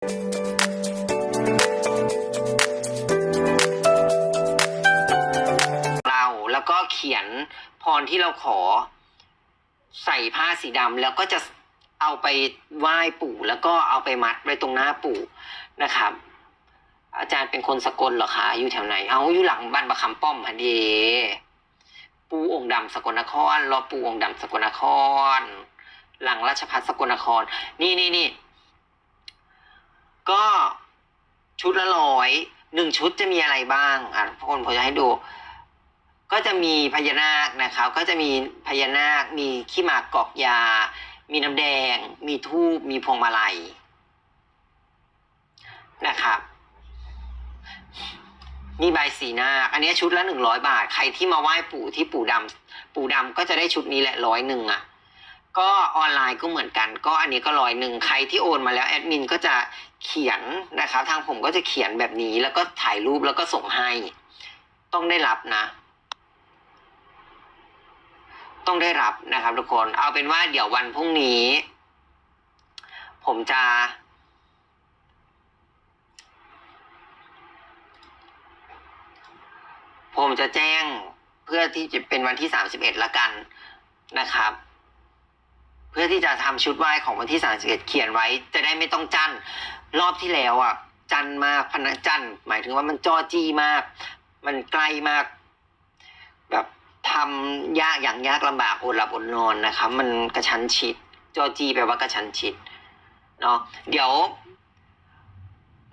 เราแล้วก็เขียนพรที่เราขอ ใส่ผ้าสีดำแล้วก็จะเอาไปไหว้ปู่ แล้วก็เอาไปมัดไว้ตรงหน้าปู่นะครับ อาจารย์เป็นคนสกลเหรอคะ อยู่แถวไหน เอาอยู่หลังบ้านประคำป้อมพอดีปูองค์ดำสกลนครรอปูองค์ดำสกลนคร หลังราชพัฒสกลนคร นี่นี่นี่ ก็ชุดละร้อยหนึ่งชุดจะมีอะไรบ้างอะทุกคนผมจะให้ดู ก็จะมีพญานาคนะครับ ก็จะมีพญานาค มีขี้หมากกอกยา มีน้ำแดง มีทูบมีพวงมาลัยนะครับมีใบสีนาคอันนี้ชุดละหนึ่งร้อยบาท ใครที่มาไหว้ปู่ที่ปู่ดำปู่ดำก็จะได้ชุดนี้แหละร้อยหนึ่งอะ ก็ออนไลน์ก็เหมือนกัน ก็อันนี้ก็ร้อยหนึ่งใครที่โอนมาแล้วแอดมินก็จะเขียนนะครับทางผมก็จะเขียนแบบนี้ แล้วก็ถ่ายรูปแล้วก็ส่งให้ ต้องได้รับนะ ต้องได้รับนะครับ ทุกคนเอาเป็นว่าเดี๋ยววันพรุ่งนี้ ผมจะผมจะแจ้งเพื่อที่จะเป็นวันที่สามสิบเอ็ดละกันนะครับ เพื่อที่จะทำชุดไหว้ของวันที่สามสิบเขียนไว้ จะได้ไม่ต้องจันรอบที่แล้วอะ จันมากพนักจันหมายถึงว่ามันจอจี้มาก มันใกล้มาก แบบทำยากอย่างยากลำบากอดหลับอดนอนนะครับมันกระชั้นชิด จอจีแปลว่ากระชั้นชิดเนาะเดี๋ยว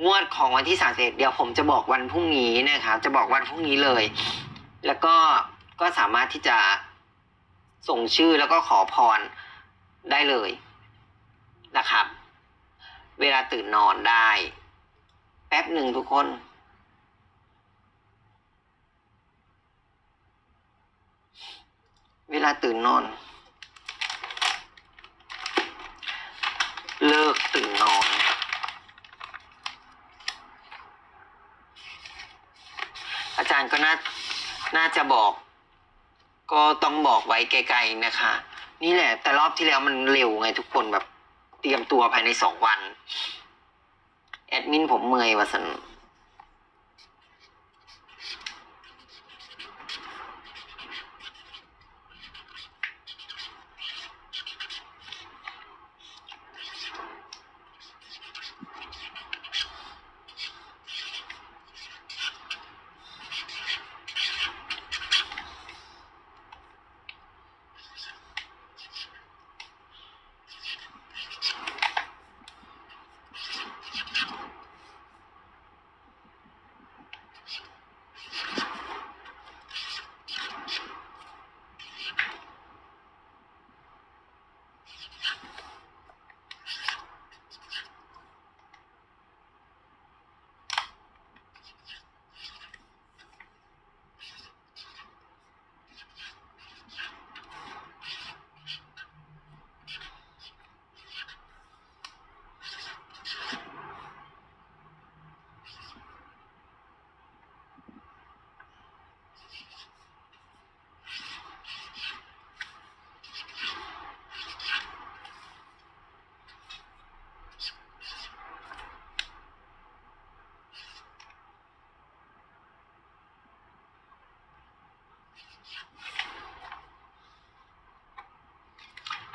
งวดของวันที่สามสิบเดี๋ยวผมจะบอกวันพรุ่งนี้นะครับจะบอกวันพรุ่งนี้เลย แล้วก็ก็สามารถที่จะส่งชื่อแล้วก็ขอพร ได้เลยนะครับ เวลาตื่นนอนได้ แป๊บหนึ่งทุกคนเวลาตื่นนอน เลิกตื่นนอน อาจารย์ก็น่าน่าจะบอก ก็ต้องบอกไว้ไกลๆนะคะ นี่แหละ แต่รอบที่แล้วมันเร็วไงทุกคนแบบ เตรียมตัวภายในสองวัน แอดมินผมเมื่อยวะสัน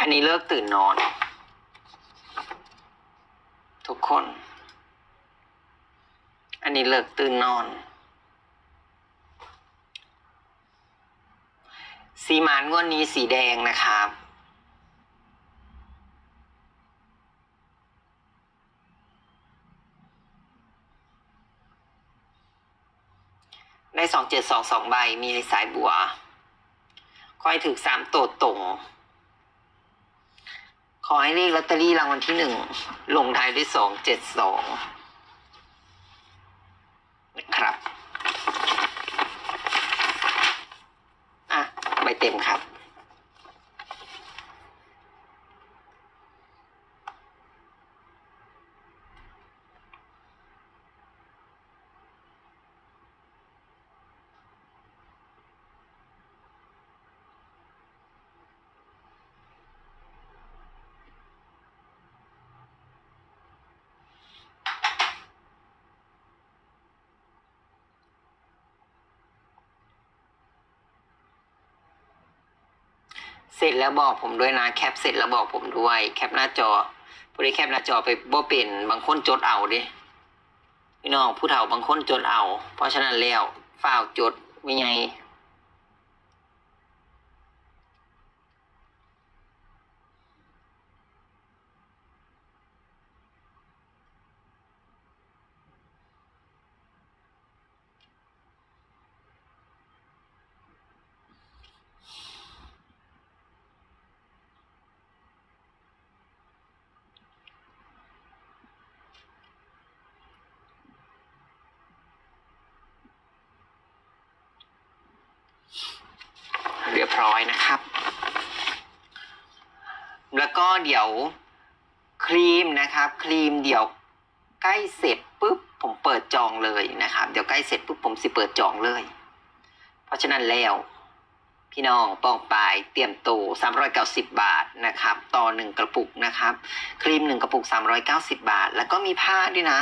อันนี้เลิกตื่นนอน ทุกคน อันนี้เลิกตื่นนอนสีหมานงวดนี้สีแดงนะครับ ได้สองเจ็ดสองสองใบมีสายบัวคอยถึกสามโตดตรง ขอให้เลขลอตเตอรี่รางวัลที่หนึ่งลงท้ายด้วยสองเจ็ดสองนะครับ อะ ใบเต็มครับ อ ร็จแล้วบอกผมด้วยนะแคปเสร็จแล้วบอกผมด้วย แคปหน้าจอผู้ใดแคปหน้าจอไปบ่เป็นบางคนจดเอาดิพี่น้องผู้เฒ่าบางคนจดเอา เพราะฉะนั้นแล้วฝ้าวจดไม่ไง เรีย บร้อยนะครับ แล้วก็เดี๋ยวครีมนะครับ ครีมเดี๋ยวใกล้เสร็จปุ๊บผมเปิดจองเลยนะครับ เดี๋ยวใกล้เสร็จปุ๊บผมสิเปิดจองเลย เพราะฉะนั้นแล้ว พี่น้องปองปลายเตรียมตัว390 บาทนะครับ ต่อหนึ่งกระปุกนะครับ ครีมหนึ่งกระปุก 390 บาท แล้วก็มีผ้าด้วยนะ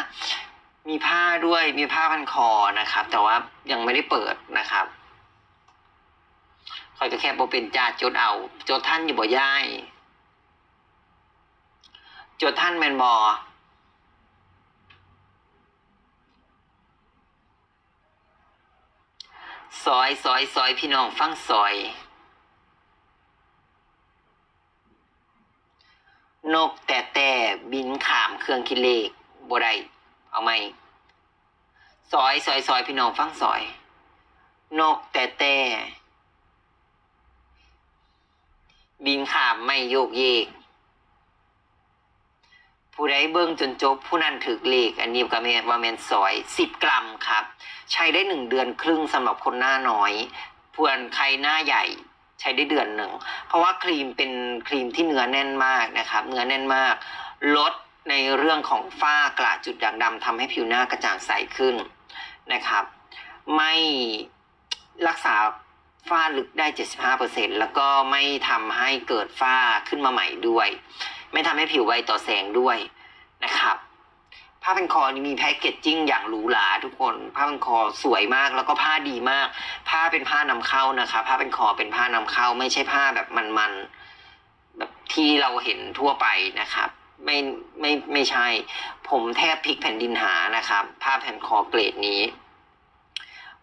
มีผ้าด้วยมีผ้าพันคอนะครับ แต่ว่ายังไม่ได้เปิดนะครับ คอยก็แค่บเป็นจ่าจดเอา จดท่านอยู่บ่ย่ายจดท่านแมนบอซอยซอยซอยพี่น้องฟังซอย นกแต่แต่บินขามเครื่องคิดเลขบ่ได้เอาไหมซอยซอยซอยพี่น้องฟังซอย นกแต่แต่ บินขามไม่โยกเยก ผู้ใดเบิ้งจนจบผู้นั้นถือเลขอันนี้ก็แม่นว่าแมนซอยสิบกรัมครับ ใช้ได้หนึ่งเดือนครึ่งสำหรับคนหน้าน้อยเพื่อนใครหน้าใหญ่ใช้ได้เดือนหนึ่ง เพราะว่าครีมเป็นครีมที่เนื้อแน่นมากนะครับเนื้อแน่นมาก ลดในเรื่องของฝ้ากระจุดด่างดำทำให้ผิวหน้ากระจ่างใสขึ้นนะครับ ไม่รักษา ฝ้าลึกได้ 75%แล้วก็ไม่ทำให้เกิดฝ้าขึ้นมาใหม่ด้วย ไม่ทำให้ผิวไวต่อแสงด้วยนะครับ ผ้าพันคอีมีแพ็กเกจจิ้งอย่างหรูหราทุกคน ผ้าพันคอสวยมากแล้วก็ผ้าดีมาก ผ้าเป็นผ้านำเข้านะคะ ผ้าพันคอเป็นผ้านำเข้า ไม่ใช่ผ้าแบบมันๆแบบที่เราเห็นทั่วไปนะครับไม่ไม่ไม่ใช่ ผมแทบพลิกแผ่นดินหานะครับ ผ้าแผ่นคอเกรดนี้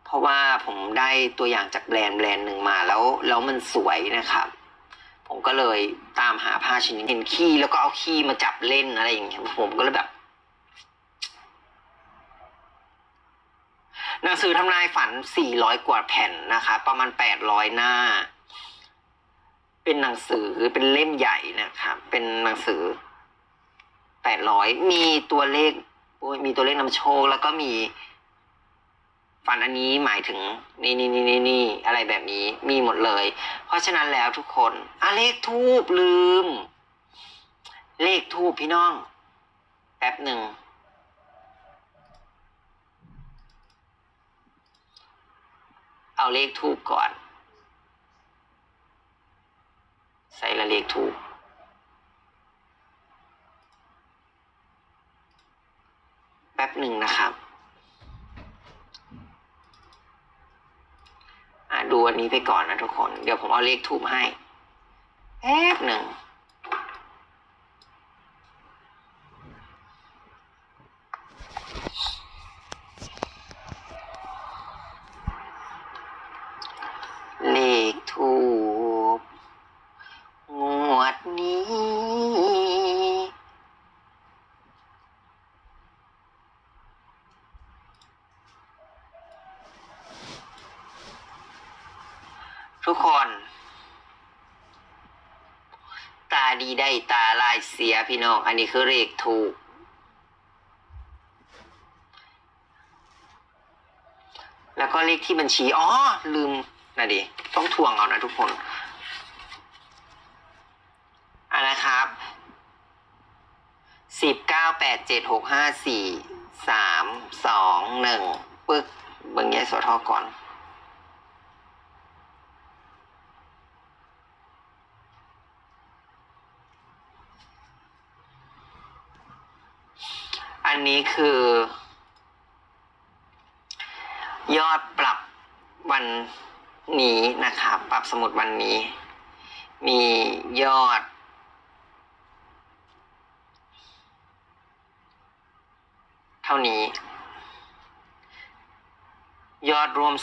เพราะว่าผมได้ตัวอย่างจากแบรนด์แบรนด์หนึ่งมาแล้วแล้วมันสวยนะครับผมก็เลยตามหาผ้าชนิดเห็นขี้แล้วก็เอาขี้มาจับเล่นอะไรอย่างเงี้ยผมก็เลยแบบหนังสือทำนายฝัน 400 กว่าแผ่นนะคะ ประมาณ 800 หน้า เป็นหนังสือเป็นเล่มใหญ่นะครับเป็นหนังสือ 800 มีตัวเลขโอ้ยมีตัวเลขนำโชค แล้วก็มี ฝันอันนี้หมายถึงนี่นี่นี่นี่นี่อะไรแบบนี้มีหมดเลย เพราะฉะนั้นแล้วทุกคนอะเลขทูบลืม เลขทูบพี่น้อง แป๊บหนึ่งเอาเลขทูบก่อน ใส่ละเลขทูบแป๊บหนึ่งนะครับ อะ ดูอันนี้ไปก่อนนะทุกคน เดี๋ยวผมเอาเลขทูบให้แป๊บหนึ่ง เลขทูบงวดนี้ ทุกคน ตาดีได้ตาลายเสียพี่น้อง อันนี้คือเลขถูก แล้วก็เลขที่บัญชี อ๋อ ลืมนะดิต้องทวงเอานะทุกคนอะนะครับสิบเก้าแปดเจ็ดหกห้าสี่สามสองหนึ่งปึ๊กเบิ่งแยกโสทอก่อน นี้คือ ยอดปรับวันนี้นะครับปรับสมุดวันนี้ มียอด เท่านี้ ยอดรวม